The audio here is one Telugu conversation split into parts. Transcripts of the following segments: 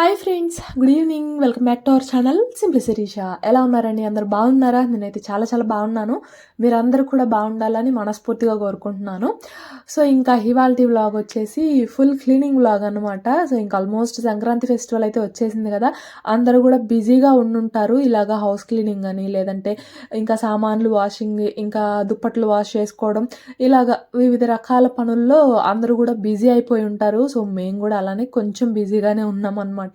Hi friends good evening welcome back to our channel simply Sirisha ఎలా ఉన్నారండి? అందరు బాగున్నారా? నేనైతే చాలా చాలా బాగున్నాను. మీరందరూ కూడా బాగుండాలని మనస్ఫూర్తిగా కోరుకుంటున్నాను. సో ఇంకా హివాల్టీ వ్లాగ్ వచ్చేసి ఫుల్ క్లీనింగ్ వ్లాగ్ అనమాట సో ఇంకా ఆల్మోస్ట్ సంక్రాంతి ఫెస్టివల్ అయితే వచ్చేసింది కదా. అందరూ కూడా బిజీగా ఉండుంటారు. ఇలాగా హౌస్ క్లీనింగ్ అని లేదంటే ఇంకా సామాన్లు వాషింగ్ ఇంకా దుప్పట్లు వాష్ చేసుకోవడం. ఇలాగా వివిధ రకాల పనుల్లో అందరూ కూడా బిజీ అయిపోయి ఉంటారు. సో మేము కూడా అలానే కొంచెం బిజీగానే ఉన్నాం అనమాట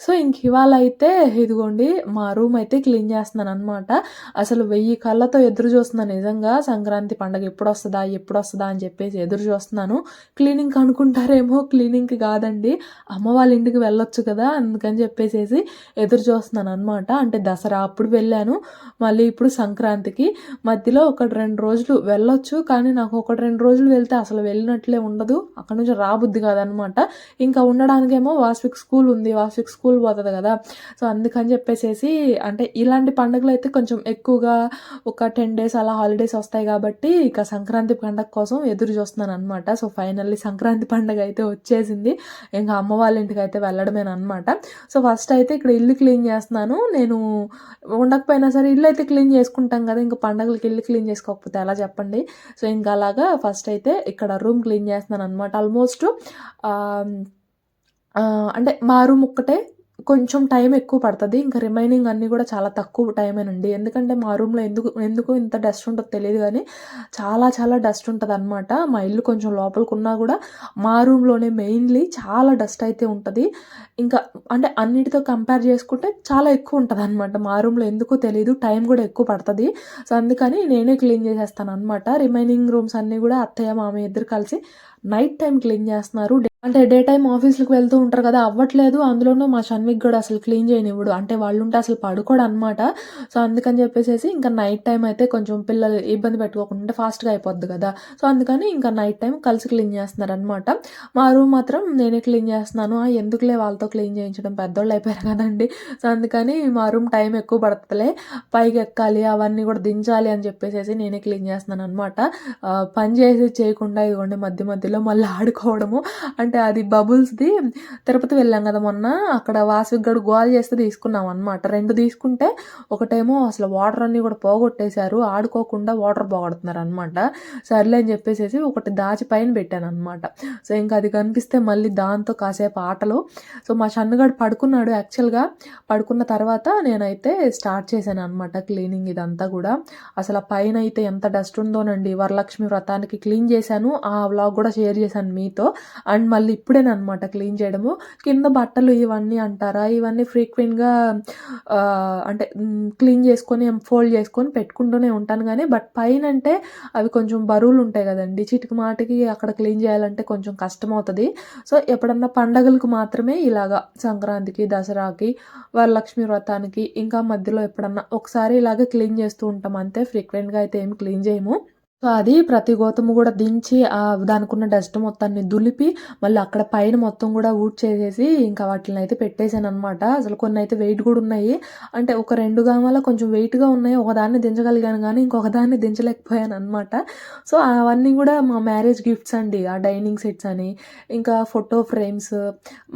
సో ఇంక ఇవాళ అయితే ఇదిగోండి మా రూమ్ అయితే క్లీన్ చేస్తున్నాను అనమాట అసలు వెయ్యి కళ్ళతో ఎదురు చూస్తున్నాను నిజంగా. సంక్రాంతి పండగ ఎప్పుడు వస్తుందా ఎప్పుడు వస్తుందా అని చెప్పేసి ఎదురు చూస్తున్నాను. క్లీనింగ్ అనుకుంటారేమో క్లీనింగ్కి కాదండి. అమ్మ వాళ్ళ ఇంటికి వెళ్ళొచ్చు కదా అందుకని చెప్పేసి ఎదురు చూస్తున్నాను అనమాట అంటే దసరా అప్పుడు వెళ్ళాను మళ్ళీ ఇప్పుడు సంక్రాంతికి. మధ్యలో ఒకటి రెండు రోజులు వెళ్ళొచ్చు కానీ నాకు ఒకటి రెండు రోజులు వెళ్తే అసలు వెళ్ళినట్లే ఉండదు. అక్కడ నుంచి రాబుద్ది కాదనమాట ఇంకా ఉండడానికేమో వాస్విక్ స్కూల్ ఉంది వాస్విక్ స్కూల్ పోతుంది కదా. సో అందుకని చెప్పేసేసి అంటే ఇలాంటి పండుగలు అయితే కొంచెం ఎక్కువగా ఒక టెన్ డేస్ అలా హాలిడేస్ వస్తాయి కాబట్టి ఇక సంక్రాంతి పండగ కోసం ఎదురు చూస్తున్నాను అనమాట సో ఫైనల్లీ సంక్రాంతి పండగ అయితే వచ్చేసింది. ఇంకా అమ్మ వాళ్ళ ఇంటికి అయితే వెళ్ళడమేనమాట సో ఫస్ట్ అయితే ఇక్కడ ఇల్లు క్లీన్ చేస్తున్నాను. నేను ఉండకపోయినా సరే ఇల్లు అయితే క్లీన్ చేసుకుంటాం కదా ఇంకా పండగలకి ఇల్లు క్లీన్ చేసుకోకపోతే ఎలా చెప్పండి? సో ఇంకా అలాగా ఫస్ట్ అయితే ఇక్కడ రూమ్ క్లీన్ చేస్తున్నాను అనమాట ఆల్మోస్ట్ అంటే మా రూమ్ ఒక్కటే కొంచెం టైం ఎక్కువ పడుతుంది. ఇంకా రిమైనింగ్ అన్నీ కూడా చాలా తక్కువ టైమేనండి ఎందుకంటే మా రూమ్లో ఎందుకు ఎందుకు ఇంత డస్ట్ ఉంటుందో తెలియదు కానీ చాలా చాలా డస్ట్ ఉంటుంది అనమాట మా ఇల్లు కొంచెం లోపలికి ఉన్నా కూడా మా రూమ్లోనే మెయిన్లీ చాలా డస్ట్ అయితే ఉంటుంది. ఇంకా అంటే అన్నిటితో కంపేర్ చేసుకుంటే చాలా ఎక్కువ ఉంటుంది అనమాట మా రూమ్లో ఎందుకో తెలియదు టైం కూడా ఎక్కువ పడుతుంది. సో అందుకని నేనే క్లీన్ చేసేస్తాను అనమాట రిమైనింగ్ రూమ్స్ అన్నీ కూడా అత్తయ్య మామయ్య ఇద్దరు కలిసి నైట్ టైం క్లీన్ చేస్తున్నారు. అంటే డే టైం ఆఫీస్కి వెళ్తూ ఉంటారు కదా అవ్వట్లేదు. అందులోనూ మా షన్విక్ కూడా అసలు క్లీన్ చేయనివ్వడు. అంటే వాళ్ళు ఉంటే అసలు పడుకోడు అనమాట సో అందుకని చెప్పేసి ఇంకా నైట్ టైం అయితే కొంచెం పిల్లలు ఇబ్బంది పెట్టుకోకుండా ఫాస్ట్గా అయిపోద్ది కదా. సో అందుకని ఇంకా నైట్ టైం కలిసి క్లీన్ చేస్తున్నారు అనమాట మా రూమ్ మాత్రం నేనే క్లీన్ చేస్తున్నాను. ఎందుకులే వాళ్ళతో క్లీన్ చేయించడం పెద్దోళ్ళు అయిపోయారు కదండి. సో అందుకని మా రూమ్ టైం ఎక్కువ పడుతుందిలే పైకి ఎక్కాలి అవన్నీ కూడా దించాలి అని చెప్పేసి నేనే క్లీన్ చేస్తున్నాను అనమాట పని చేసి చేయకుండా ఇదిగోండి మధ్య మధ్యలో మళ్ళీ ఆడుకోవడము. అంటే అది బబుల్స్ది. తిరుపతి వెళ్ళాం కదా మొన్న. అక్కడ వాసవిక్ గడు గోల్ చేస్తే తీసుకున్నాం అనమాట రెండు తీసుకుంటే ఒకటేమో అసలు వాటర్ అన్నీ కూడా పోగొట్టేశారు. ఆడుకోకుండా వాటర్ పోగొడుతున్నారు అనమాట సర్లే అని చెప్పేసి ఒకటి దాచి పైన పెట్టాను అనమాట సో ఇంకా అది కనిపిస్తే మళ్ళీ దాంతో కాసేపు ఆటలు. సో మా షన్నుగాడు పడుకున్నాడు. యాక్చువల్గా పడుకున్న తర్వాత నేనైతే స్టార్ట్ చేశాను అనమాట క్లీనింగ్ ఇదంతా కూడా. అసలు ఆ పైన అయితే ఎంత డస్ట్ ఉందోనండి. వరలక్ష్మి వ్రతానికి క్లీన్ చేశాను. ఆ వ్లాగ్ కూడా షేర్ చేశాను మీతో. అండ్ మళ్ళీ వాళ్ళు ఇప్పుడేనమాట క్లీన్ చేయడము. కింద బట్టలు ఇవన్నీ అంటారా? ఇవన్నీ ఫ్రీక్వెంట్గా అంటే క్లీన్ చేసుకొని ఫోల్డ్ చేసుకొని పెట్టుకుంటూనే ఉంటాను కానీ బట్ పైన అంటే అవి కొంచెం బరువులు ఉంటాయి కదండి. చిటికి మాటికి అక్కడ క్లీన్ చేయాలంటే కొంచెం కష్టం అవుతుంది సో ఎప్పుడన్నా పండగలకు మాత్రమే ఇలాగా సంక్రాంతికి దసరాకి వరలక్ష్మి వ్రతానికి ఇంకా మధ్యలో ఎప్పుడన్నా ఒకసారి ఇలాగే క్లీన్ చేస్తూ ఉంటాం. అంతే ఫ్రీక్వెంట్గా అయితే ఏమి క్లీన్ చేయము. సో అది ప్రతి గోతము కూడా దించి దానికి ఉన్న డస్ట్ మొత్తాన్ని దులిపి మళ్ళీ అక్కడ పైన మొత్తం కూడా ఊడ్ చేసేసి ఇంకా వాటిని అయితే పెట్టేశాను అనమాట అసలు కొన్ని అయితే వెయిట్ కూడా ఉన్నాయి. అంటే ఒక రెండు గామాల కొంచెం వెయిట్గా ఉన్నాయి. ఒకదాన్ని దించగలిగాను కానీ ఇంకొక దాన్ని దించలేకపోయాను అనమాట సో అవన్నీ కూడా మా మ్యారేజ్ గిఫ్ట్స్ అండి. ఆ డైనింగ్ సెట్స్ అని ఇంకా ఫోటో ఫ్రేమ్స్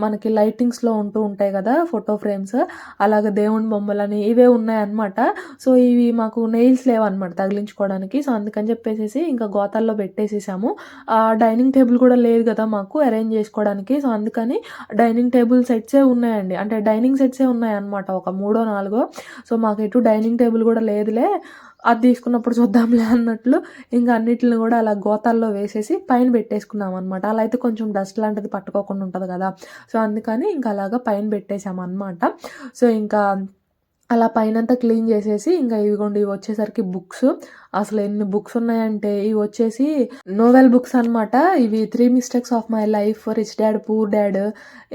మనకి లైటింగ్స్లో ఉంటూ ఉంటాయి కదా ఫోటో ఫ్రేమ్స్ అలాగే దేవుని బొమ్మలని ఇవే ఉన్నాయన్నమాట. సో ఇవి మాకు నెయిల్స్ లేవన్నమాట తగిలించుకోవడానికి. సో అందుకని చెప్పేసి ఇంకా గోతాల్లో పెట్టేసేసాము. ఆ డైనింగ్ టేబుల్ కూడా లేదు కదా మాకు అరేంజ్ చేసుకోవడానికి. సో అందుకని డైనింగ్ టేబుల్ సెట్సే ఉన్నాయండి. అంటే డైనింగ్ సెట్సే ఉన్నాయన్నమాట ఒక మూడో నాలుగో. సో మాకు ఎటు డైనింగ్ టేబుల్ కూడా లేదులే. అది తీసుకున్నప్పుడు చూద్దాంలే అన్నట్లు ఇంకా అన్నిటిని కూడా అలా గోతాల్లో వేసేసి పైన పెట్టేసుకున్నాం అనమాట అలా అయితే కొంచెం డస్ట్ లాంటిది పట్టుకోకుండా ఉంటుంది కదా. సో అందుకని ఇంకా అలాగా పైన పెట్టేసాం అనమాట సో ఇంకా అలా పైనంతా క్లీన్ చేసేసి ఇంకా ఇదిగోండి ఇవి వచ్చేసరికి బుక్స్. అసలు ఎన్ని బుక్స్ ఉన్నాయంటే ఇవి వచ్చేసి నోవెల్ బుక్స్ అనమాట ఇవి three mistakes of my life rich dad poor dad.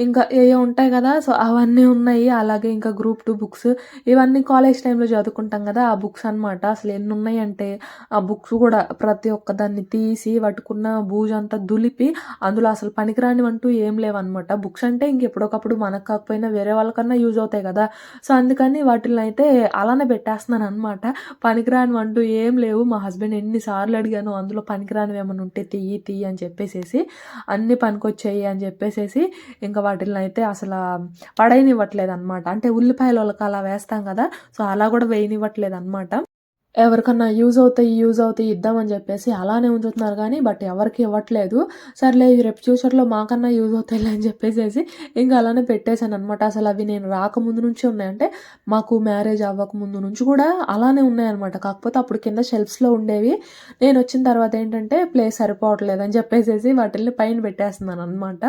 ఇంకా ఏవో ఉంటాయి కదా సో అవన్నీ ఉన్నాయి. అలాగే ఇంకా గ్రూప్ టూ బుక్స్. ఇవన్నీ కాలేజ్ టైంలో చదువుకుంటాం కదా ఆ బుక్స్ అనమాట అసలు ఎన్ని ఉన్నాయంటే ఆ బుక్స్ కూడా ప్రతి ఒక్క దాన్ని తీసి పట్టుకున్న భూజంతా దులిపి అందులో అసలు పనికిరానివంటూ ఏం లేవన్నమాట. బుక్స్ అంటే ఇంకెప్పుడొకప్పుడు మనకు కాకపోయినా వేరే వాళ్ళకన్నా యూజ్ అవుతాయి కదా. సో అందుకని వాటిని అయితే అలానే పెట్టేస్తున్నాను అనమాట పనికిరానివంటూ ఏం లేవు. లేవు. మా హస్బెండ్ ఎన్నిసార్లు అడిగాను అందులో పనికిరానివి ఏమైనా ఉంటే తీయి తీయి అని చెప్పేసేసి అన్ని పనికొచ్చాయి అని చెప్పేసేసి ఇంకా వాటిని అయితే అసలు పడైనివ్వట్లేదు అనమాట అంటే ఉల్లిపాయలు అలా వేస్తాం కదా సో అలా కూడా వేయనివ్వట్లేదు అనమాట ఎవరికన్నా యూజ్ అవుతాయి యూజ్ అవుతాయి ఇద్దామని చెప్పేసి అలానే ఉంచుతున్నారు కానీ బట్ ఎవరికి ఇవ్వట్లేదు. సర్లే రేపు ఫ్యూచర్లో మాకన్నా యూజ్ అవుతాయి అని చెప్పేసేసి ఇంకా అలానే పెట్టేశాను అనమాట అసలు అవి నేను రాకముందు నుంచి ఉన్నాయంటే మాకు మ్యారేజ్ అవ్వకముందు నుంచి కూడా అలానే ఉన్నాయన్నమాట. కాకపోతే అప్పుడు కింద షెల్ఫ్స్లో ఉండేవి. నేను వచ్చిన తర్వాత ఏంటంటే ప్లేస్ సరిపోవట్లేదు అని చెప్పేసేసి వాటిని పైన పెట్టేస్తున్నాను అనమాట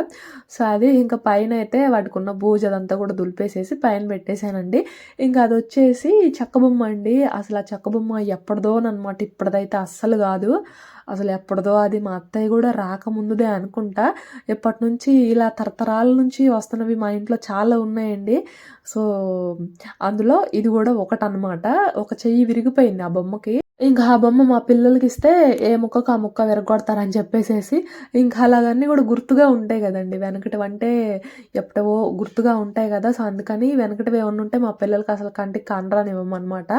సో అది ఇంకా పైన అయితే వాటికి ఉన్న బూజు అదంతా కూడా దులిపేసేసి పైన పెట్టేశానండి. ఇంకా అది వచ్చేసి చెక్క బొమ్మ అండి. అసలు ఆ చెక్క బొమ్మ ఎప్పటిదోనమాట ఇప్పటిదైతే అస్సలు కాదు. అసలు ఎప్పటిదో అది మా అత్తయ్య కూడా రాకముందుదే అనుకుంటా. ఎప్పటి నుంచి ఇలా తరతరాల నుంచి వస్తున్నవి మా ఇంట్లో చాలా ఉన్నాయండి. సో అందులో ఇది కూడా ఒకటనమాట ఒక చెయ్యి విరిగిపోయింది ఆ బొమ్మకి. ఇంకా ఆ బొమ్మ మా పిల్లలకి ఇస్తే ఏ ముక్కకు ఆ ముక్క విరగొడతారని చెప్పేసేసి ఇంకా అలాగన్నీ కూడా గుర్తుగా ఉంటాయి కదండి. వెనకటివి అంటే ఎప్పుడవో గుర్తుగా ఉంటాయి కదా. సో అందుకని వెనకటివి ఏమన్నా ఉంటే మా పిల్లలకి అసలు కంటికి కనరానివ్వమన్నమాట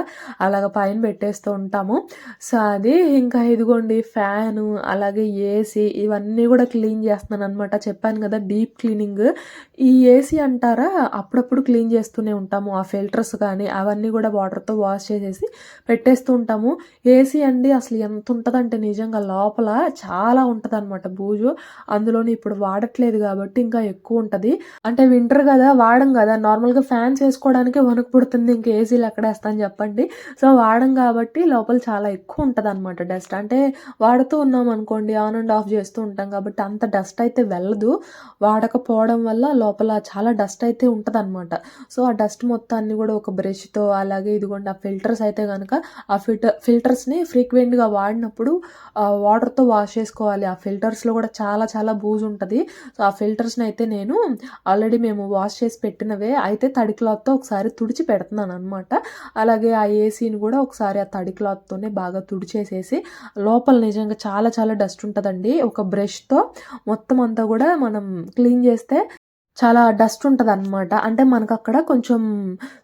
అలాగ పైన పెట్టేస్తూ ఉంటాము. సో అది ఇంకా ఇదిగోండి ఫ్యాను అలాగే ఏసీ ఇవన్నీ కూడా క్లీన్ చేస్తున్నాను అనమాట చెప్పాను కదా డీప్ క్లీనింగ్. ఈ ఏసీ అంటారా అప్పుడప్పుడు క్లీన్ చేస్తూనే ఉంటాము. ఆ ఫిల్టర్స్ కానీ అవన్నీ కూడా వాటర్తో వాష్ చేసేసి పెట్టేస్తూ ఉంటాము. ఏసీ అండి అసలు ఎంత ఉంటుందంటే నిజంగా లోపల చాలా ఉంటుంది అనమాట బూజు. అందులోని ఇప్పుడు వాడట్లేదు కాబట్టి ఇంకా ఎక్కువ ఉంటుంది. అంటే వింటర్ కదా వాడం కదా. నార్మల్గా ఫ్యాన్స్ వేసుకోవడానికి వణుకు పుడుతుంది ఇంకా ఏసీలు ఎక్కడేస్తాను చెప్పండి. సో వాడం కాబట్టి లోపల చాలా ఎక్కువ ఉంటుంది అనమాట డస్ట్. అంటే వాడుతూ ఉన్నాం అనుకోండి ఆన్ అండ్ ఆఫ్ చేస్తూ ఉంటాం కాబట్టి అంత డస్ట్ అయితే వెళ్ళదు. వాడకపోవడం వల్ల లోపల చాలా డస్ట్ అయితే ఉంటుంది అనమాట సో ఆ డస్ట్ మొత్తాన్ని కూడా ఒక బ్రష్తో అలాగే ఇదిగోండి ఆ ఫిల్టర్స్ అయితే కనుక ఆ ఫిల్టర్ ఫిల్టర్స్ని ఫ్రీక్వెంట్గా వాడినప్పుడు వాటర్తో వాష్ చేసుకోవాలి. ఆ ఫిల్టర్స్లో కూడా చాలా చాలా బూజు ఉంటుంది. సో ఆ ఫిల్టర్స్ని అయితే నేను ఆల్రెడీ మేము వాష్ చేసి పెట్టినవే. అయితే తడి క్లాత్తో ఒకసారి తుడిచి పెడుతున్నాను అనమాట అలాగే ఆ ఏసీని కూడా ఒకసారి ఆ తడి క్లాత్తోనే బాగా తుడిచేసేసి లోపల నిజంగా చాలా చాలా డస్ట్ ఉంటుందండి. ఒక బ్రష్తో మొత్తం అంతా కూడా మనం క్లీన్ చేస్తే చాలా డస్ట్ ఉంటుంది అనమాట అంటే మనకు అక్కడ కొంచెం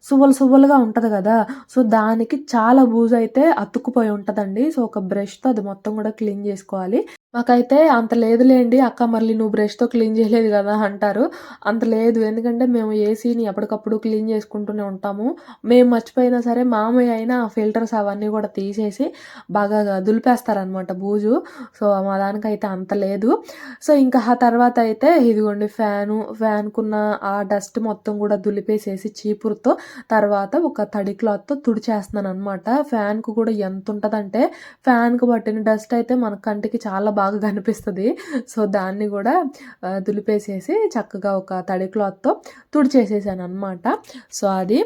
సువ్వలు సువ్వలుగా ఉంటుంది కదా. సో దానికి చాలా బూజు అయితే అతుక్కుపోయి ఉంటుందండి. సో ఒక బ్రష్తో అది మొత్తం కూడా క్లీన్ చేసుకోవాలి. మాకైతే అంత లేదులేండి అక్క మళ్ళీ నువ్వు బ్రష్తో క్లీన్ చేయలేదు కదా అంటారు. అంత లేదు ఎందుకంటే మేము ఏసీని ఎప్పటికప్పుడు క్లీన్ చేసుకుంటూనే ఉంటాము. మేము మర్చిపోయినా సరే మామయ్య అయినా ఆ ఫిల్టర్స్ అవన్నీ కూడా తీసేసి బాగా దులిపేస్తారనమాట బూజు. సో మా దానికైతే అంత లేదు. సో ఇంకా ఆ తర్వాత అయితే ఇదిగోండి ఫ్యాను ఫ్యాన్కున్న ఆ డస్ట్ మొత్తం కూడా దులిపేసేసి చీపురుతో తర్వాత ఒక తడి క్లాత్తో తుడిచేస్తున్నాను అనమాట ఫ్యాన్కు కూడా ఎంత ఉంటుందంటే ఫ్యాన్కు పట్టిన డస్ట్ అయితే మన కంటికి చాలా బాగా కనిపిస్తుంది. సో దాన్ని కూడా దులిపేసేసి చక్కగా ఒక తడి క్లాత్తో తుడిచేసేసాను అనమాట సో అది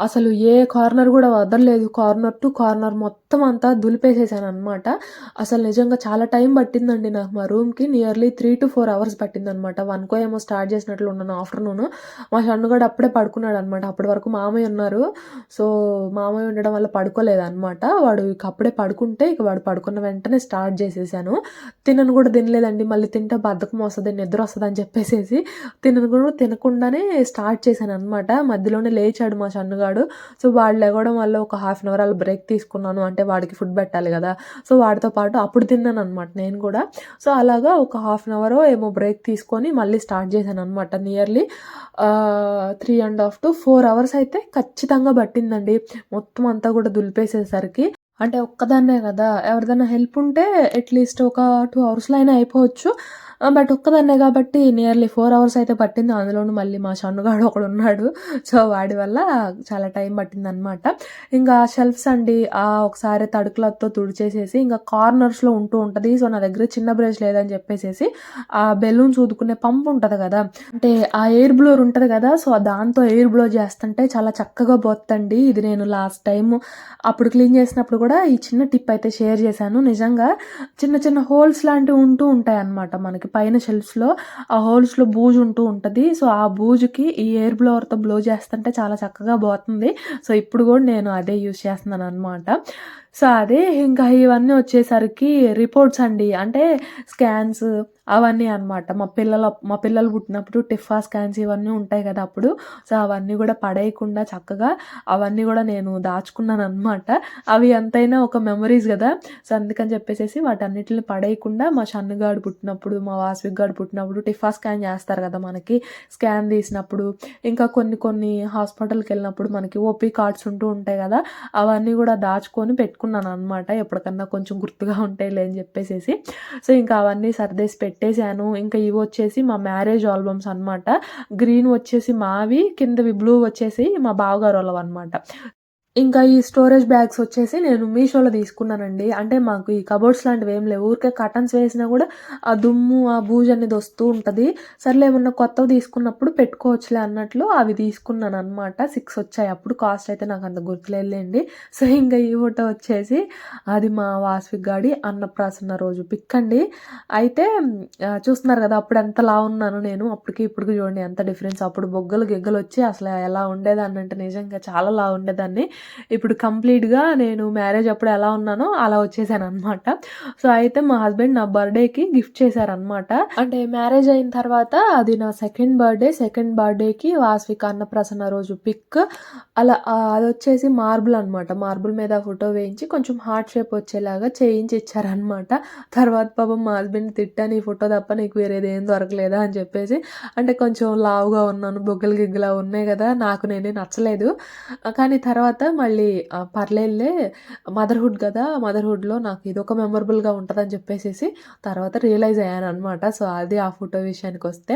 అసలు ఏ కార్నర్ కూడా వదలలేదు కార్నర్ టు కార్నర్ మొత్తం అంతా దులిపేసేసాను అనమాట అసలు నిజంగా చాలా టైం పట్టిందండి నాకు మా రూమ్కి nearly three to four hours పట్టిందనమాట వన్కో ఏమో స్టార్ట్ చేసినట్లు ఉన్నాను ఆఫ్టర్నూన్ మా షన్నుగాడు అప్పుడే పడుకున్నాడు అనమాట అప్పటి వరకు మామయ్య ఉన్నారు. సో మామయ్య ఉండడం వల్ల పడుకోలేదన్నమాట వాడు ఇక అప్పుడే పడుకుంటే ఇక వాడు పడుకున్న వెంటనే స్టార్ట్ చేసేసాను. తినను కూడా తినలేదండి. మళ్ళీ తింటే బద్దకం వస్తుంది నిద్ర వస్తుంది అని చెప్పేసేసి తినను కూడా తినకుండానే స్టార్ట్ చేశాను అనమాట మధ్యలోనే లేచాడు మా షన్నుగాడు గాడు సో వాడు లేవడం వల్ల ఒక హాఫ్ అన్ అవర్ అలా బ్రేక్ తీసుకున్నాను. అంటే వాడికి ఫుడ్ పెట్టాలి కదా. సో వాడితో పాటు అప్పుడు తిన్నాను అనమాట నేను కూడా. సో అలాగా ఒక హాఫ్ అన్ అవర్ ఏమో బ్రేక్ తీసుకొని మళ్ళీ స్టార్ట్ చేశాను అనమాట nearly three and half to four hours అయితే ఖచ్చితంగా పట్టిందండి. మొత్తం అంతా కూడా దులిపేసేసరికి. అంటే ఒక్కదాన్నే కదా. ఎవరిదైనా హెల్ప్ ఉంటే అట్లీస్ట్ ఒక టూ అవర్స్లో అయినా అయిపోవచ్చు. బట్ ఒక్కదాన్నే కాబట్టి నియర్లీ ఫోర్ అవర్స్ అయితే పట్టింది. అందులోనూ మళ్ళీ మా షన్నుగాడు ఒకడు ఉన్నాడు. సో వాడి వల్ల చాలా టైం పట్టింది అనమాట ఇంకా షెల్ఫ్స్ అండి ఆ ఒకసారి తడుకులతో తుడిచేసేసి ఇంకా కార్నర్స్లో ఉంటూ ఉంటుంది. సో నా దగ్గర చిన్న బ్రష్ లేదని చెప్పేసేసి ఆ బెలూన్ చూదుకునే పంప్ ఉంటుంది కదా. అంటే ఆ ఎయిర్ బ్లోర్ ఉంటుంది కదా. సో దాంతో ఎయిర్ బ్లో చేస్తుంటే చాలా చక్కగా పోతండి ఇది నేను లాస్ట్ టైం అప్పుడు క్లీన్ చేసినప్పుడు కూడా ఈ చిన్న టిప్ అయితే షేర్ చేశాను. నిజంగా చిన్న చిన్న హోల్స్ లాంటివి ఉంటూ ఉంటాయి అన్నమాట మనకి. పైన షెల్ఫ్స్లో ఆ హోల్స్లో బూజు ఉంటూ ఉంటుంది. సో ఆ బూజుకి ఈ ఎయిర్ బ్లోవర్తో బ్లో చేస్తుంటే చాలా చక్కగా పోతుంది. సో ఇప్పుడు కూడా నేను అదే యూజ్ చేస్తున్నాను అనమాట సో, అదే ఇంకా ఇవన్నీ వచ్చేసరికి రిపోర్ట్స్ అండి. అంటే స్కాన్స్ అవన్నీ అన్నమాట. మా పిల్లల మా పిల్లలు పుట్టినప్పుడు టిఫా స్కాన్స్ ఇవన్నీ ఉంటాయి కదా అప్పుడు. సో, అవన్నీ కూడా పడేయకుండా చక్కగా అవన్నీ కూడా నేను దాచుకున్నాను అనమాట అవి ఎంతైనా ఒక మెమరీస్ కదా సో, అందుకని చెప్పేసి వాటన్నిటిని పడేయకుండా మా షన్నుగాడు పుట్టినప్పుడు, మా వాసవిక్ గాడు పుట్టినప్పుడు టిఫా స్కాన్ చేస్తారు కదా మనకి. స్కాన్ తీసినప్పుడు, ఇంకా కొన్ని కొన్ని హాస్పిటల్కి వెళ్ళినప్పుడు మనకి ఓపీ కార్డ్స్ ఉంటూ ఉంటాయి కదా అవన్నీ కూడా దాచుకొని పెట్టుకున్నాననమాట. ఎప్పటికన్నా కొంచెం గుర్తుగా ఉంటాయిలే అని చెప్పేసేసి సో, ఇంకా అవన్నీ సర్దేసి పెట్టేశాను ఇంకా ఇవి వచ్చేసి మా మ్యారేజ్ ఆల్బమ్స్ అనమాట. గ్రీన్ వచ్చేసి మావి, కిందవి బ్లూ వచ్చేసి మా బావగారు వాళ్ళవ అనమాట ఇంకా ఈ స్టోరేజ్ బ్యాగ్స్ వచ్చేసి నేను మీషోలో తీసుకున్నానండి. అంటే మాకు ఈ కబోర్డ్స్ లాంటివి ఏం లేవు. ఊరికే కర్టన్స్ వేసినా కూడా ఆ దుమ్ము, ఆ బూజు అనేది వస్తూ ఉంటుంది సర్లే ఏమన్నా కొత్తవి తీసుకున్నప్పుడు పెట్టుకోవచ్చులే అన్నట్లు అవి తీసుకున్నాను అనమాట సిక్స్ వచ్చాయి. అప్పుడు కాస్ట్ అయితే నాకు అంత గుర్తులేదులేండి సో, ఇంకా ఈ ఫోటో వచ్చేసి అది మా వాసవి గాడి అన్నప్రాసన రోజు పిక్ అండి. అయితే చూస్తున్నారు కదా అప్పుడు ఎంత లావున్నానో నేను. అప్పటికి ఇప్పటికి చూడండి ఎంత డిఫరెన్స్. అప్పుడు బొగ్గలు గిగ్గలు వచ్చి అసలు ఎలా ఉండేదాన్నంటే నిజంగా చాలా లావు ఉండేదాన్ని. ఇప్పుడు కంప్లీట్‌గా నేను మ్యారేజ్ అప్పుడు ఎలా ఉన్నానో అలా వచ్చేసాను అనమాట సో, అయితే మా హస్బెండ్ నా బర్త్‌డేకి గిఫ్ట్ చేశారనమాట. అంటే మ్యారేజ్ అయిన తర్వాత అది నా సెకండ్ బర్త్‌డే. సెకండ్ బర్త్‌డేకి వాస్విక అన్నప్రసన్న రోజు పిక్. అలా అది వచ్చేసి మార్బుల్ అనమాట. మార్బుల్ మీద ఫోటో వేయించి కొంచెం హార్ట్ షేప్ వచ్చేలాగా చేయించి ఇచ్చారనమాట. తర్వాత పాపం మా హస్బెండ్ తిట్టాను. ఈ ఫోటో తప్ప నీకు వేరేదేం దొరకలేదా అని చెప్పేసి. అంటే కొంచెం లావుగా ఉన్నాను. బొగ్గలు గిగ్గలా ఉన్నాయి కదా నాకు నేనే నచ్చలేదు. కానీ తర్వాత మళ్ళీ ఆహ్, పర్లేదులే మదర్‌హుడ్ కదా మదర్‌హుడ్‌లో నాకు ఇది ఒక మెమరబుల్‌గా ఉంటుందని చెప్పేసేసి తర్వాత రియలైజ్ అయ్యాను అనమాట సో, అది ఆ ఫోటో విషయానికి వస్తే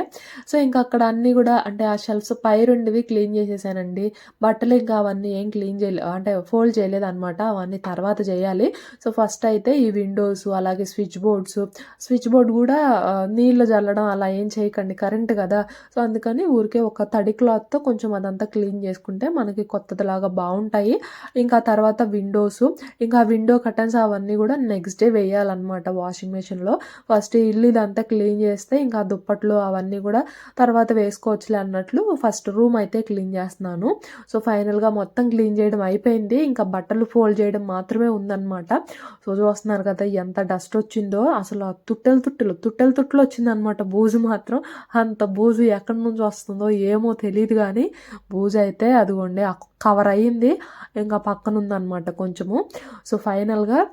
సో, ఇంకా అక్కడ అన్నీ కూడా అంటే ఆ షెల్ఫ్స్ పైరుండివి క్లీన్ చేసేసానండి. బట్టలు ఇంకా అవన్నీ ఏం క్లీన్ చేయలే అంటే ఫోల్డ్ చేయలేదనమాట. అవన్నీ తర్వాత చేయాలి. సో, ఫస్ట్ అయితే ఈ విండోస్ అలాగే స్విచ్ బోర్డ్స్, స్విచ్ బోర్డ్ కూడా నీళ్ళు జల్లడం అలా ఏం చేయకండి. కరెంట్ కదా సో, అందుకని ఊరికే ఒక తడి క్లాత్‌తో కొంచెం అదంతా క్లీన్ చేసుకుంటే మనకి కొత్తదిలాగా బావుంటాయి. ఇంకా తర్వాత విండోస్ ఇంకా విండో కటన్స్ అవన్నీ కూడా నెక్స్ట్ డే వేయాలన్నమాట వాషింగ్ మెషిన్‌లో. ఫస్ట్ ఇల్లు ఇదంతా క్లీన్ చేస్తే ఇంకా దుప్పట్లు అవన్నీ కూడా తర్వాత వేసుకోవచ్చులే అన్నట్లు ఫస్ట్ రూమ్ అయితే క్లీన్ చేస్తున్నాను. సో, ఫైనల్‌గా మొత్తం క్లీన్ చేయడం అయిపోయింది. ఇంకా బట్టలు ఫోల్డ్ చేయడం మాత్రమే ఉందన్నమాట సో, చూస్తున్నారు కదా! ఎంత డస్ట్ వచ్చిందో అసలు తుట్టెలు తుట్టెలు, తుట్టెలు తుట్టెలు వచ్చిందనమాట బూజు మాత్రం. అంత బూజు ఎక్కడి నుంచి వస్తుందో ఏమో తెలియదు కానీ బూజు అయితే అదిగోండి కవర్ అయ్యింది. ఇంకా పక్కనుందనమాట కొంచెము. సో, ఫైనల్‌గా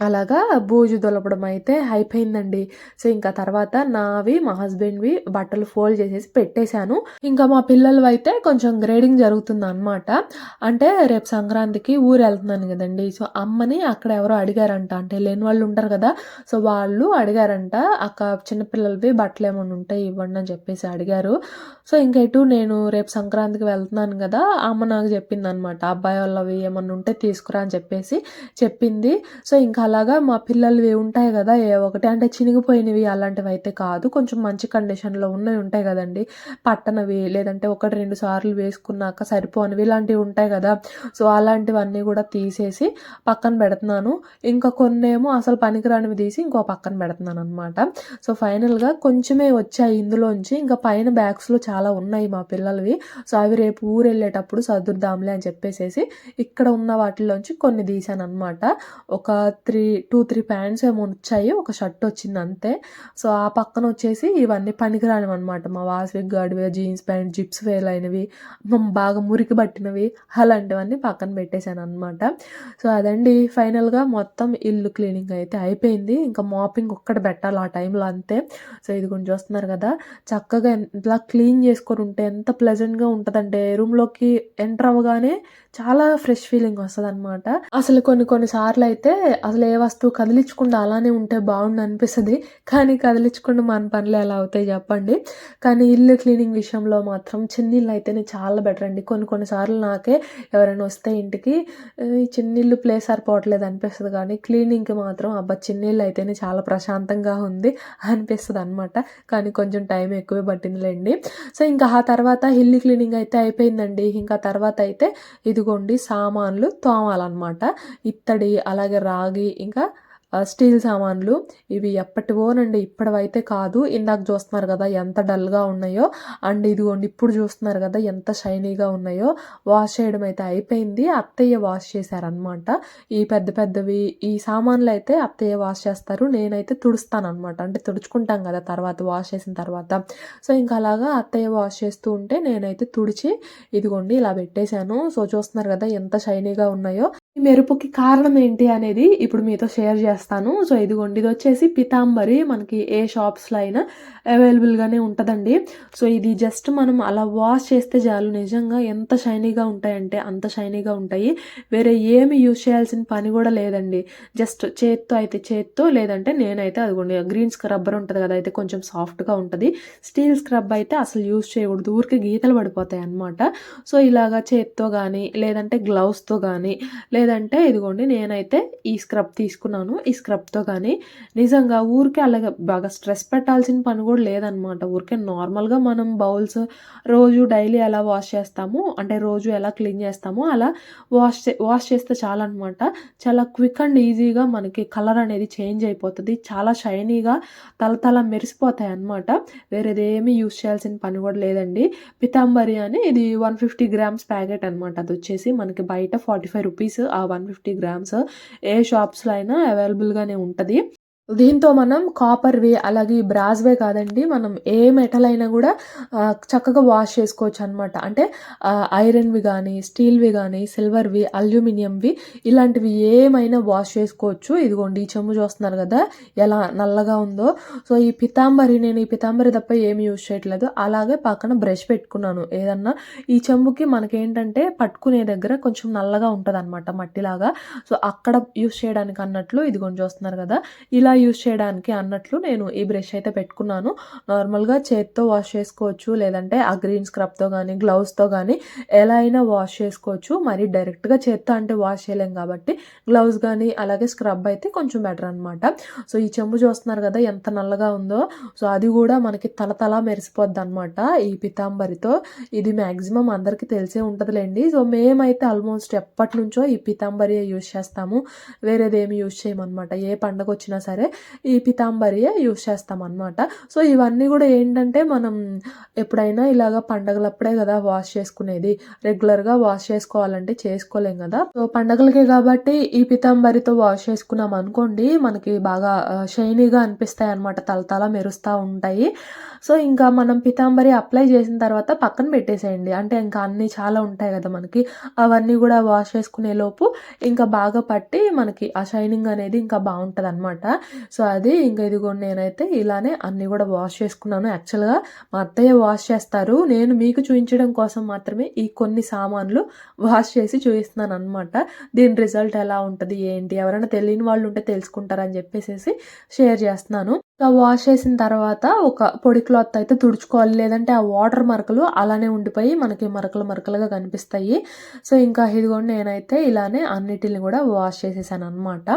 అలాగా బూజు దులపడం అయితే అయిపోయిందండి. సో, ఇంకా తర్వాత నావి, మా హస్బెండ్‌వి బట్టలు ఫోల్డ్ చేసేసి పెట్టేశాను ఇంకా మా పిల్లలు అయితే కొంచెం గ్రేడింగ్ జరుగుతుందనమాట. అంటే రేపు సంక్రాంతికి ఊరు వెళ్తున్నాను కదండి సో, అమ్మని అక్కడ ఎవరో అడిగారంట. అంటే లేని వాళ్ళు ఉంటారు కదా సో, వాళ్ళు అడిగారంట. అక్క చిన్నపిల్లలవి బట్టలు ఏమైనా ఉంటాయి ఇవ్వండి అని చెప్పేసి అడిగారు. సో, ఇంకా ఇటు నేను రేపు సంక్రాంతికి వెళ్తున్నాను కదా అమ్మ నాకు చెప్పింది అనమాట అబ్బాయి వాళ్ళవి ఏమన్నా ఉంటే తీసుకురా అని చెప్పేసి చెప్పింది. సో, ఇంకా అలాగా మా పిల్లలవి ఉంటాయి కదా ఏ ఒకటి అంటే చినిగిపోయినవి అలాంటివి అయితే కాదు. కొంచెం మంచి కండిషన్‌లో ఉన్నవి ఉంటాయి కదండి పట్టనవి లేదంటే 1, 2 సార్లు వేసుకున్నాక సరిపోనివి ఇలాంటివి ఉంటాయి కదా సో, అలాంటివన్నీ కూడా తీసేసి పక్కన పెడుతున్నాను. ఇంకా కొన్నేమో అసలు పనికిరానివి తీసి ఇంకో పక్కన పెడుతున్నాను అనమాట సో, ఫైనల్‌గా కొంచెమే వచ్చాయి ఇందులోంచి. ఇంకా పైన బ్యాగ్స్‌లో చాలా ఉన్నాయి మా పిల్లలవి. సో, అవి రేపు ఊరు వెళ్ళేటప్పుడు సర్దుర్దాంలే అని చెప్పేసేసి ఇక్కడ ఉన్న వాటిలోంచి కొన్ని తీశాననమాట. ఒక త్రీ 3 2, 3 ప్యాంట్స్ ఏమో వచ్చాయి. ఒక షర్ట్ వచ్చింది అంతే. సో, ఆ పక్కన వచ్చేసి ఇవన్నీ పనికిరానివనమాట. మా వాసవిక్ గాడివి జీన్స్ ప్యాంట్ జిప్స్ ఫెయిల్ అయినవి, బాగా మురికి పట్టినవి అలాంటివన్నీ పక్కన పెట్టేసాననమాట. సో, అదండి ఫైనల్‌గా మొత్తం ఇల్లు క్లీనింగ్ అయితే అయిపోయింది. ఇంకా మాపింగ్ ఒక్కటి పెట్టాలి ఆ టైంలో అంతే. సో, ఇది కొంచెం చూస్తున్నారు కదా చక్కగా ఇట్లా క్లీన్ చేసుకొని ఉంటే ఎంత ప్లెజెంట్‌గా ఉంటుందంటే రూమ్‌లోకి ఎంటర్ అవ్వగానే చాలా ఫ్రెష్ ఫీలింగ్ వస్తదనమాట. అసలు కొన్ని కొన్ని సార్లు అయితే అసలు ఏ వస్తువు కదిలించకుండా అలానే ఉంటే బాగుండు అనిపిస్తుంది కానీ కదిలించకుండా మన పనులు ఎలా అవుతాయి చెప్పండి. కానీ ఇల్లు క్లీనింగ్ విషయంలో మాత్రం చిన్నిళ్ళు అయితేనే చాలా బెటర్ అండి. కొన్ని కొన్ని సార్లు నాకే ఎవరైనా వస్తే ఇంటికి ఈ చిన్నిల్లు ప్లేస్ సరిపోవట్లేదు అనిపిస్తుంది కానీ క్లీనింగ్‌కి మాత్రం అబ్బా! చిన్నిళ్ళు అయితేనే చాలా ప్రశాంతంగా ఉంది అనిపిస్తుంది అనమాట కానీ కొంచెం టైం ఎక్కువే పట్టిందిలేండి సో, ఇంకా ఆ తర్వాత ఇల్లు క్లీనింగ్ అయితే అయిపోయిందండి. ఇంకా తర్వాత అయితే ఇదిగోండి సామాన్లు తోమాలనమాట. ఇత్తడి అలాగే రాగి ఇంకా స్టీల్ సామాన్లు ఇవి ఎప్పటివోనండి ఇప్పటివైతే కాదు. ఇందాక చూస్తున్నారు కదా ఎంత డల్గా ఉన్నాయో అండ్ ఇదిగోండి ఇప్పుడు చూస్తున్నారు కదా ఎంత షైనీగా ఉన్నాయో. వాష్ చేయడం అయితే అయిపోయింది. అత్తయ్య వాష్ చేశారనమాట ఈ పెద్ద పెద్దవి ఈ సామాన్లు అయితే అత్తయ్య వాష్ చేస్తారు. నేనైతే తుడుస్తాను అనమాట అంటే తుడుచుకుంటాం కదా తర్వాత వాష్ చేసిన తర్వాత. సో ఇంకా అలాగా అత్తయ్య వాష్ చేస్తూ ఉంటే నేనైతే తుడిచి ఇదిగోండి ఇలా పెట్టేశాను. సో చూస్తున్నారు కదా ఎంత షైనీగా ఉన్నాయో. ఈ మెరుపుకి కారణం ఏంటి అనేది ఇప్పుడు మీతో షేర్ చేస్తాను సో ఇదిగోండి ఇది వచ్చేసి పితాంబరి మనకి ఏ షాప్స్లో అయినా అవైలబుల్గానే ఉంటుందండి. సో ఇది జస్ట్ మనం అలా వాష్ చేస్తే చాలు. నిజంగా ఎంత షైనీగా ఉంటాయంటే అంత షైనీగా ఉంటాయి. వేరే ఏమి యూజ్ చేయాల్సిన పని కూడా లేదండి. జస్ట్ చేత్తో అయితే చేత్తో లేదంటే నేనైతే అదిగోండి గ్రీన్ స్క్రబ్బర్ ఉంటుంది కదా అయితే కొంచెం సాఫ్ట్గా ఉంటుంది. స్టీల్ స్క్రబ్ అయితే అసలు యూజ్ చేయకూడదు. ఊరికి గీతలు పడిపోతాయి అన్నమాట. సో ఇలాగా చేత్తో కానీ లేదంటే గ్లౌస్తో కానీ లేదంటే ఇదిగోండి నేనైతే ఈ స్క్రబ్ తీసుకున్నాను. ఈ స్క్రబ్తో కానీ. నిజంగా ఊరికే అలాగే బాగా స్ట్రెస్ పెట్టాల్సిన పని కూడా లేదనమాట ఊరికే నార్మల్గా మనం బౌల్స్ రోజు డైలీ ఎలా వాష్ చేస్తామో అంటే రోజు ఎలా క్లీన్ చేస్తామో అలా వాష్ వాష్ చేస్తే చాలనమాట చాలా క్విక్ అండ్ ఈజీగా మనకి కలర్ అనేది చేంజ్ అయిపోతుంది. చాలా షైనీగా తల తల మెరిసిపోతాయి అన్నమాట వేరేదేమీ యూస్ చేయాల్సిన పని కూడా లేదండి. పితాంబరి అని ఇది వన్ ఫిఫ్టీ గ్రామ్స్ ప్యాకెట్ అనమాట అది వచ్చేసి మనకి బయట ఫార్టీ ఫైవ్ రూపీస్ ఆ వన్ ఫిఫ్టీ గ్రామ్స్ ఏ షాప్స్లో అయినా అవైలబుల్ అవైలబుల్గానే ఉంటుంది. దీంతో మనం కాపర్వి అలాగే బ్రాస్వే కాదండి మనం ఏ మెటల్ అయినా కూడా చక్కగా వాష్ చేసుకోవచ్చు అనమాట అంటే ఐరన్వి కానీ స్టీల్వి కానీ సిల్వర్వి అల్యూమినియంవి ఇలాంటివి ఏమైనా వాష్ చేసుకోవచ్చు. ఇదిగోండి ఈ చెమ్ము చూస్తున్నారు కదా ఎలా నల్లగా ఉందో. సో ఈ పితాంబరి నేను ఈ పితాంబరి తప్ప ఏమి యూజ్ చేయట్లేదు. అలాగే పక్కన బ్రష్ పెట్టుకున్నాను. ఏదన్నా ఈ చెంబుకి మనకేంటంటే పట్టుకునే దగ్గర కొంచెం నల్లగా ఉంటుంది అనమాట మట్టిలాగా. సో అక్కడ యూజ్ చేయడానికి అన్నట్లు ఇదిగోండి చూస్తున్నారు కదా ఇలా యూజ్ చేయడానికి అన్నట్లు నేను ఈ బ్రష్ అయితే పెట్టుకున్నాను. నార్మల్గా చేత్తో వాష్ చేసుకోవచ్చు లేదంటే ఆ గ్రీన్ స్క్రబ్తో కానీ గ్లౌస్తో కానీ ఎలా అయినా వాష్ చేసుకోవచ్చు. మరి డైరెక్ట్గా చేత్తో అంటే వాష్ చేయలేం కాబట్టి గ్లౌస్ కానీ అలాగే స్క్రబ్ అయితే కొంచెం బెటర్ అనమాట సో ఈ చెంబు చూస్తున్నారు కదా ఎంత నల్లగా ఉందో. సో అది కూడా మనకి తల తల మెరిసిపోద్ది అనమాట ఈ పితాంబరితో. ఇది మ్యాక్సిమం అందరికీ తెలిసే ఉంటుందిలేండి. సో మేమైతే ఆల్మోస్ట్ ఎప్పటి నుంచో ఈ పితాంబరి యూజ్ చేస్తాము. వేరేది ఏమి యూజ్ చేయమన్నమాట. ఏ పండగ వచ్చినా సరే ఈ పితాంబరియే యూస్ చేస్తాం అనమాట సో ఇవన్నీ కూడా ఏంటంటే మనం ఎప్పుడైనా ఇలాగ పండగలప్పుడే కదా వాష్ చేసుకునేది. రెగ్యులర్గా వాష్ చేసుకోవాలంటే చేసుకోలేం కదా. సో పండగలకే కాబట్టి ఈ పితాంబరితో వాష్ చేసుకున్నాం అనుకోండి మనకి బాగా షైనీగా అనిపిస్తాయి అనమాట తలతల మెరుస్తూ ఉంటాయి. సో ఇంకా మనం పితాంబరి అప్లై చేసిన తర్వాత పక్కన పెట్టేసేయండి. అంటే ఇంకా అన్నీ చాలా ఉంటాయి కదా మనకి. అవన్నీ కూడా వాష్ చేసుకునే లోపు ఇంకా బాగా పట్టి మనకి ఆ షైనింగ్ అనేది ఇంకా బాగుంటుంది అనమాట సో అది ఇంకా ఇదిగోండి నేనైతే ఇలానే అన్నీ కూడా వాష్ చేసుకున్నాను. యాక్చువల్గా మా అత్తయ్య వాష్ చేస్తారు. నేను మీకు చూపించడం కోసం మాత్రమే ఈ కొన్ని సామాన్లు వాష్ చేసి చూపిస్తున్నాను అనమాట దీని రిజల్ట్ ఎలా ఉంటుంది ఏంటి? ఎవరైనా తెలియని వాళ్ళు ఉంటే తెలుసుకుంటారని చెప్పేసి షేర్ చేస్తున్నాను. వాష్ చేసిన తర్వాత ఒక పొడి క్లాత్ అయితే తుడుచుకోవాలి. లేదంటే ఆ వాటర్ మరకలు అలానే ఉండిపోయి మనకి మరకలు మరకలుగా కనిపిస్తాయి. సో ఇంకా ఇదిగోండి నేనైతే ఇలానే అన్నిటిని కూడా వాష్ చేసేసాను అనమాట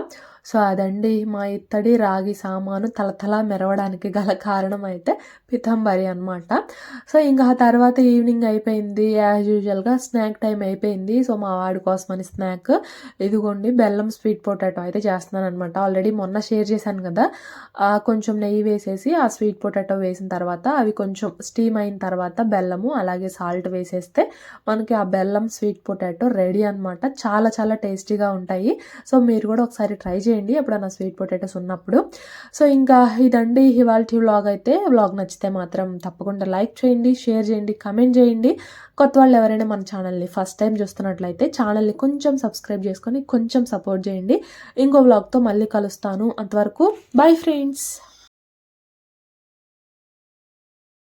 సో అదండి మా ఇత్తడి రాగి సామాను తలతలా మెరవడానికి గల కారణం అయితే పితంబరి అనమాట సో ఇంకా ఆ తర్వాత ఈవినింగ్ అయిపోయింది యాజ్ యూజువల్గా స్నాక్ టైం అయిపోయింది. సో మా వాడి కోసమని స్నాక్ ఇదిగోండి బెల్లం స్వీట్ పొటాటో అయితే చేస్తున్నాను అనమాట ఆల్రెడీ మొన్న షేర్ చేశాను కదా కొంచెం నెయ్యి వేసేసి ఆ స్వీట్ పొటాటో వేసిన తర్వాత అవి కొంచెం స్టీమ్ అయిన తర్వాత బెల్లము అలాగే సాల్ట్ వేసేస్తే మనకి ఆ బెల్లం స్వీట్ పొటాటో రెడీ అనమాట చాలా చాలా టేస్టీగా ఉంటాయి. సో మీరు కూడా ఒకసారి ట్రై చేయండి. ఎప్పుడైనా స్వీట్ పొటాటోస్ ఉన్నప్పుడు. సో ఇంకా ఇదండి ఇవాళ వ్లాగ్ అయితే. వ్లాగ్ నచ్చితే మాత్రం తప్పకుండా లైక్ చేయండి షేర్ చేయండి కమెంట్ చేయండి. కొత్త వాళ్ళు ఎవరైనా మన ఛానల్ని ఫస్ట్ టైం చూస్తున్నట్లయితే ఛానల్ని కొంచెం సబ్స్క్రైబ్ చేసుకొని కొంచెం సపోర్ట్ చేయండి. ఇంకో వ్లాగ్తో మళ్ళీ కలుస్తాను. అంతవరకు బై ఫ్రెండ్స్.